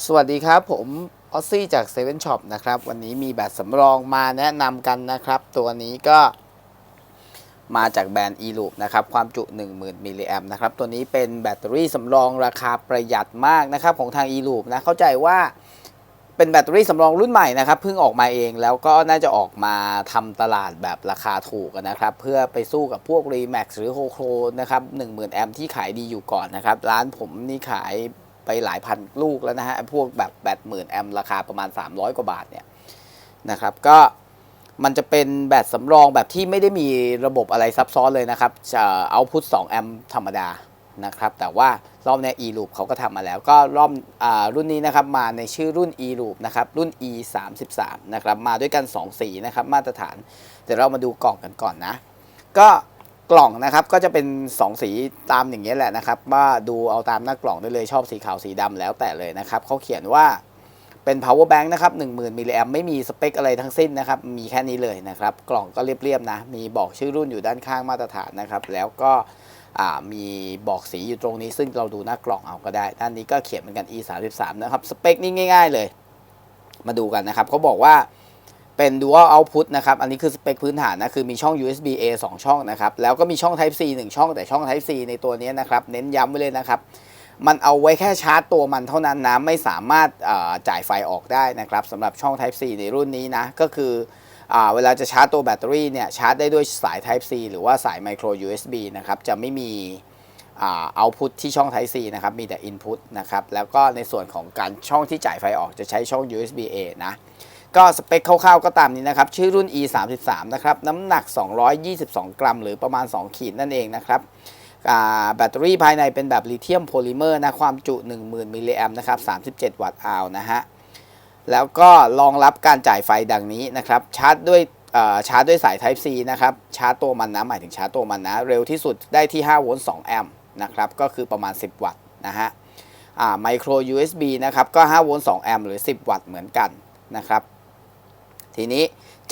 สวัสดีครับ ผมออซซี่จาก7 Shop นช็อปนะครับ วันนี้มีแบตสำรองมาแนะนำกันนะครับ ตัวนี้ก็มาจากแบรนด์ e-loop นะครับ ความจุ 10,000 มิลลิแอมนะครับ ตัวนี้เป็นแบตเตอรี่สำรองราคาประหยัดมากนะครับ ของทาง e-loop นะ เข้าใจว่าเป็นแบตเตอรี่สำรองรุ่นใหม่นะครับ เพิ่งออกมาเองแล้วก็น่าจะออกมาทำตลาดแบบราคาถูกนะครับ เพื่อไปสู้กับพวก Remax หรือ h o c r o นะครับ 10,000 แอมป์ที่ขายดีอยู่ก่อนนะครับ ร้านผมนี่ขาย ไปหลายพันลูกแล้วนะฮะพวกแบบแบตหมื่นแอมป์ราคาประมาณ 300 กว่าบาทเนี่ยนะครับก็มันจะเป็นแบตสำรองแบบที่ไม่ได้มีระบบอะไรซับซ้อนเลยนะครับจะเอาพุท2แอมป์ธรรมดานะครับแต่ว่ารอบนี้ e-loop เขาก็ทำมาแล้ว ก็รอบอรุ่นนี้นะครับมาในชื่อรุ่น e-loop นะครับรุ่น e 3 3นะครับมาด้วยกัน 2 สีนะครับมาตรฐาน เดี๋ยวเรามาดูกล่องกันก่อนนะ ก็ กล่องนะครับก็จะเป็น 2 สีตามอย่างนี้ยแหละนะครับ ว่าดูเอาตามหน้ากล่องได้เลยชอบสีขาวสีดำแล้วแต่เลยนะครับเขาเขียนว่าเป็น power bank นะครับ10,000มิลลิแอมไม่มีสเปคอะไรทั้งสิ้นนะครับ มีแค่นี้เลยนะครับ กล่องก็เรียบๆนะ มีบอกชื่อรุ่นอยู่ด้านข้างมาตรฐานนะครับ แล้วก็มีบอกสีอยู่ตรงนี้ ซึ่งเราดูหน้ากล่องเอาก็ได้ ด้านนี้ก็เขียนเหมือนกัน e 3 3นะครับ สเปคนี่ง่าย ๆเลย มาดูกันนะครับเขาบอกว่า เป็น dual output นะครับ อันนี้คือสเปคพื้นฐานนะ คือมีช่อง USB A 2 ช่องนะครับ แล้วก็มีช่อง Type C 1 ช่อง แต่ช่อง Type C ในตัวนี้นะครับ เน้นย้ำไว้เลยนะครับ มันเอาไว้แค่ชาร์จตัวมันเท่านั้นนะ ไม่สามารถจ่ายไฟออกได้นะครับสำหรับช่อง Type C ในรุ่นนี้นะ ก็คืออเวลาจะชาร์จตัวแบตเตอรี่เนี่ย ชาร์จได้ด้วยสาย Type C หรือว่าสาย Micro USB นะครับ จะไม่มีเอาพุทที่ช่อง Type C นะครับ มีแต่ Input นะครับ แล้วก็ในส่วนของการช่องที่จ่ายไฟออกจะใช้ช่อง USB A นะ ก็สเปคคร่าวๆก็ตามนี้นะครับ ชื่อรุ่น e 3 3นะครับ น้ำหนัก 222 กรัม หรือประมาณ 2 ขีดนั่นเองนะครับแบตเตอรี่ภายในเป็นแบบลิเธียมโพลิเมอร์นะ ความจุ 10,000 มิลลิแอมนะครับ 37 วัตต์อาวนะฮะ แล้วก็รองรับการจ่ายไฟดังนี้นะครับ ชาร์จด้วยชาร์จด้วยสาย Type C นะครับ ชาร์จตัวมันนะ หมายถึงชาร์จตัวมันนะ เร็วที่สุดได้ที่ 5 โวลต์ 2 แอมป์นะครับ ก็คือประมาณ 10 วัตต์นะฮะอ่า Micro USB นะครับ ก็ 5 โวลต์ 2 แอมป์หรือ 10 วัตต์เหมือนกันนะครับ ทีนี้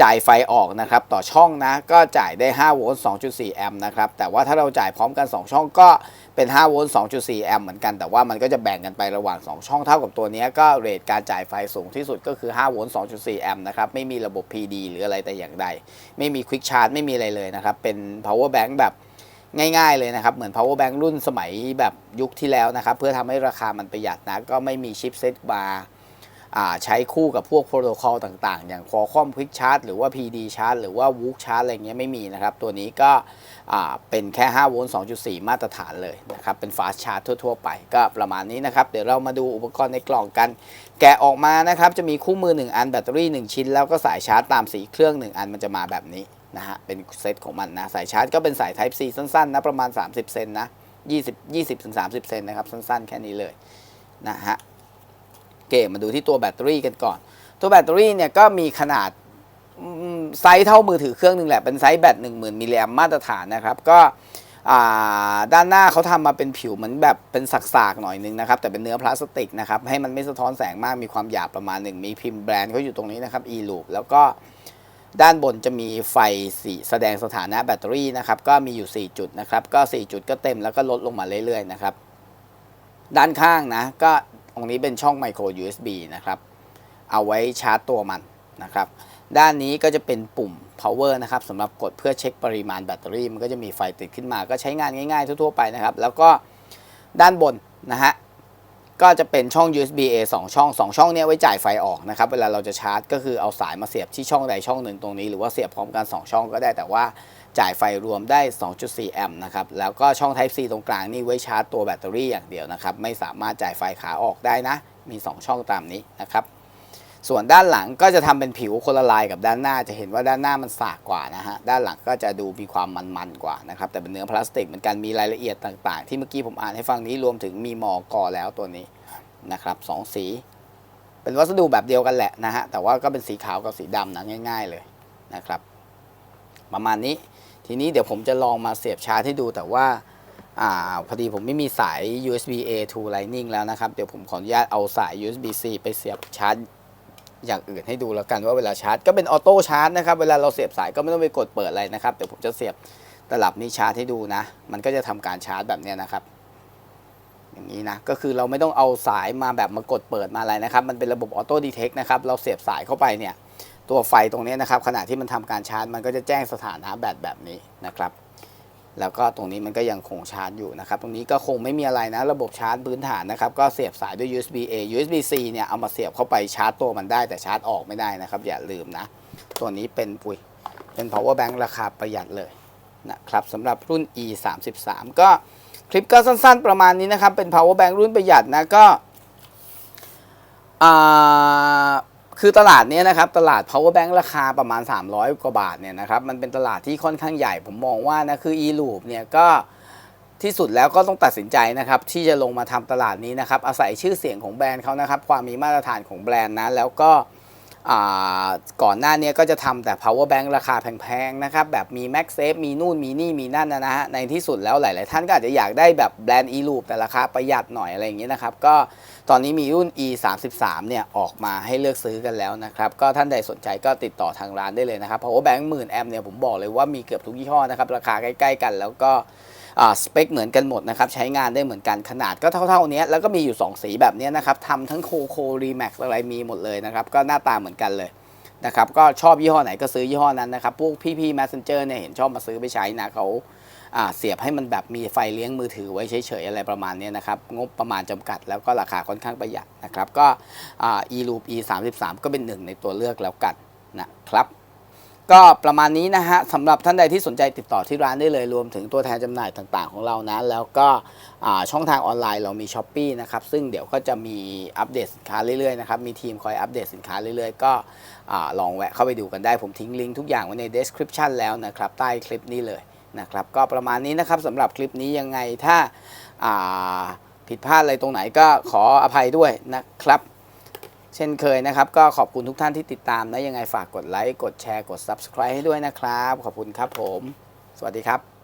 จ่ายไฟออกนะครับต่อช่องนะก็จ่ายได้5โวลต์2.4 แอมป์นะครับแต่ว่าถ้าเราจ่ายพร้อมกัน 2 ช่องก็เป็น5โวลต์2.4 แอมป์เหมือนกันแต่ว่ามันก็จะแบ่งกันไประหว่าง 2 ช่องเท่ากับตัวนี้ก็เรทการจ่ายไฟสูงที่สุดก็คือ5โวลต์2.4 แอมป์นะครับไม่มีระบบ PD หรืออะไรแต่อย่างใด ไม่มี Quick Charge ไม่มีอะไรเลยนะครับเป็น power bank แบบง่ายๆเลยนะครับ เหมือน power bank รุ่นสมัยแบบยุคที่แล้วนะครับเพื่อทำให้ราคามันประหยัดนะก็ไม่มีชิปเซ็ตบาร์ ใช้คู่กับพวกโปรโตคอลต่างๆ อย่าง Qualcomm Quick Charge หรือว่า PD Charge หรือว่า Whoop Charge อะไรเงี้ยไม่มีนะครับ ตัวนี้ก็เป็นแค่ 5 โวลต์ 2.4 มาตรฐานเลยนะครับ เป็น Fast Charge ทั่ว ๆ ไปก็ประมาณนี้นะครับ เดี๋ยวเรามาดูอุปกรณ์ในกล่องกัน แกะออกมานะครับ จะมีคู่มือ 1 อันแบตเตอรี่ 1 ชิ้น แล้วก็สายชาร์จตามสีเครื่อง 1 อันมันจะมาแบบนี้นะฮะเป็นเซตของมันนะสายชาร์จก็เป็นสาย Type C สั้นๆนะประมาณ 30 เซนนะ20 20ถึง30 เซนนะครับสั้นๆ แค่นี้เลยนะฮะ เกมาดูที่ตัวแบตเตอรี่กันก่อน ตัวแบตเตอรี่เนี่ยก็มีขนาดไซส์เท่ามือถือเครื่องหนึงแหละ เป็นไซส์แบต10,000มิลลิแอมมาตรฐานนะครับ ก็ด้านหน้าเขาทำมาเป็นผิวเหมือนแบบเป็นสักๆหน่อยนึงนะครับ แต่เป็นเนื้อพลาสติกนะครับ ให้มันไม่สะท้อนแสงมากมีความหยาบประมาณหนึ่งมีพิมพ์แบรนด์เขาอยู่ตรงนี้นะครับ e-loop แล้วก็ด้านบนจะมีไฟสีแสดงสถานะแบตเตอรี่นะครับ ก็มีอยู่ 4 จุดนะครับ ก็ 4 จุดก็เต็มแล้วก็ลดลงมาเรื่อยๆนะครับ ด้านข้างนะ ก็ตรงนี้เป็นช่องไมโคร USB นะครับ เอาไว้ชาร์จตัวมันนะครับ ด้านนี้ก็จะเป็นปุ่ม power นะครับสำหรับกดเพื่อเช็คปริมาณแบตเตอรี่ มันก็จะมีไฟติดขึ้นมา ก็ใช้งานง่ายๆทั่วๆไปนะครับ แล้วก็ด้านบนนะฮะ ก็จะเป็นช่อง USB A 2 ช่อง 2 ช่องเนี้ยไว้จ่ายไฟออกนะครับ เวลาเราจะชาร์จก็คือเอาสายมาเสียบที่ช่องใดช่องหนึ่งตรงนี้ หรือว่าเสียบพร้อมกัน 2 ช่องก็ได้แต่ว่าจ่ายไฟรวมได้ 2.4 แอมป์นะครับ แล้วก็ช่อง Type C ตรงกลางนี่ไว้ชาร์จตัวแบตเตอรี่อย่างเดียวนะครับ ไม่สามารถจ่ายไฟขาออกได้นะ มี 2 ช่องตามนี้นะครับ ส่วนด้านหลังก็จะทำเป็นผิวคนละลายกับด้านหน้า จะเห็นว่าด้านหน้ามันสากกว่านะฮะ ด้านหลังก็จะดูมีความมันๆกว่านะครับ แต่เป็นเนื้อพลาสติกเหมือนกัน มีรายละเอียดต่างๆ ที่เมื่อกี้ผมอ่านให้ฟังนี้รวมถึงมีหมอกอแล้วตัวนี้นะครับสองสี เป็นวัสดุแบบเดียวกันแหละนะฮะ แต่ว่าก็เป็นสีขาวกับสีดำนะง่าย ๆเลยนะครับ ประมาณนี้ ทีนี้เดี๋ยวผมจะลองมาเสียบชาร์จให้ดูแต่ว่าอ่าพอดีผมไม่มีสาย USB A to Lightning แล้วนะครับ เดี๋ยวผมขออนุญาตเอาสาย USB C ไปเสียบชาร์จ อย่างอื่นให้ดูแล้วกันว่าเวลาชาร์จก็เป็นออโต้ชาร์จนะครับเวลาเราเสียบสายก็ไม่ต้องไปกดเปิดอะไรนะครับเดี๋ยวผมจะเสียบตลับนี้ชาร์จให้ดูนะ มันก็จะทำการชาร์จแบบนี้นะครับ อย่างนี้นะก็คือเราไม่ต้องเอาสายมาแบบมากดเปิดมาอะไรนะครับ มันเป็นระบบออโต้ดีเทคนะครับเราเสียบสายเข้าไปเนี่ยตัวไฟตรงนี้นะครับขณะที่มันทำการชาร์จมันก็จะแจ้งสถานะแบตแบบนี้นะครับ แล้วก็ตรงนี้มันก็ยังคงชาร์จอยู่นะครับ ตรงนี้ก็คงไม่มีอะไรนะ ระบบชาร์จพื้นฐานนะครับ ก็เสียบสายด้วย USB A USB C เนี่ย เอามาเสียบเข้าไปชาร์จตัวมันได้แต่ชาร์จออกไม่ได้นะครับ อย่าลืมนะ ตัวนี้เป็นปุ๋ยเป็น power bank ราคาประหยัดเลยนะครับสำหรับรุ่น E 3 3ก็คลิปก็สั้นๆประมาณนี้นะครับ เป็น power bank รุ่นประหยัดนะก็อ่า คือตลาดนี้นะครับตลาด power bank ราคาประมาณ 300 กว่าบาทเนี่ยนะครับมันเป็นตลาดที่ค่อนข้างใหญ่ ผมมองว่านะคือ e-loop เนี่ยก็ที่สุดแล้วก็ต้องตัดสินใจนะครับที่จะลงมาทำตลาดนี้นะครับอาศัยชื่อเสียงของแบรนด์เขานะครับความมีมาตรฐานของแบรนด์นะแล้วก็ ก่อนหน้านี้ก็จะทำแต่ power bank ราคาแพงๆนะครับแบบมี MagSafe มีนู่นมีนี่มีนั่นนะฮะในที่สุดแล้วหลายๆท่านก็อาจจะอยากได้แบบแบรนด์ e-loop แต่ราคาประหยัดหน่อยอะไรอย่างเงี้ยนะครับก็ตอนนี้มีรุ่น e 3 3เนี่ยออกมาให้เลือกซื้อกันแล้วนะครับก็ท่านใดสนใจก็ติดต่อทางร้านได้เลยนะครับ power bank หมื่นแอมเนี่ยผมบอกเลยว่ามีเกือบทุกยี่ห้อนะครับราคาใกล้ๆกันแล้วก็ สเปคเหมือนกันหมดนะครับใช้งานได้เหมือนกันขนาดก็เท่าๆนี้แล้วก็มีอยู่ 2 สีแบบนี้นะครับทำทั้งโคโครีแม็กอะไรมีหมดเลยนะครับก็หน้าตาเหมือนกันเลยนะครับก็ชอบยี่ห้อไหนก็ซื้อยี่ห้อนั้นนะครับพวกพี่ๆ Messenger เนี่ยเห็นชอบมาซื้อไปใช้นะเขาเสียบให้มันแบบมีไฟเลี้ยงมือถือไว้เฉยๆอะไรประมาณนี้นะครับงบประมาณจำกัดแล้วก็ราคาค่อนข้างประหยัดนะครับก็ e-loop e 3 3ก็เป็นหนึ่งในตัวเลือกแล้วกันนะครับ ก็ประมาณนี้นะฮะสำหรับท่านใดที่สนใจติดต่อที่ร้านได้เลยรวมถึงตัวแทนจำหน่ายต่างๆของเรานะ แล้วก็ช่องทางออนไลน์เรามี s h อ p e e นะครับซึ่งเดี๋ยวก็จะมีอัปเดตสินค้าเรื่อยๆนะครับมีทีมคอยอัปเดตสินค้าเรื่อยๆ ก็ลองแวะเข้าไปดูกันได้ผมทิ้งลิงก์ทุกอย่างไว้ใน description แล้วนะครับใต้คลิปนี้เลยนะครับก็ประมาณนี้นะครับสำหรับคลิปนี้ยังไงถ้าผิดพลาดอะไรตรงไหนก็ขออภัยด้วยนะครับ เช่นเคยนะครับ ก็ขอบคุณทุกท่านที่ติดตามนะยังไงฝากกดไลค์กดแชร์กด Subscribe ให้ด้วยนะครับ ขอบคุณครับผม สวัสดีครับ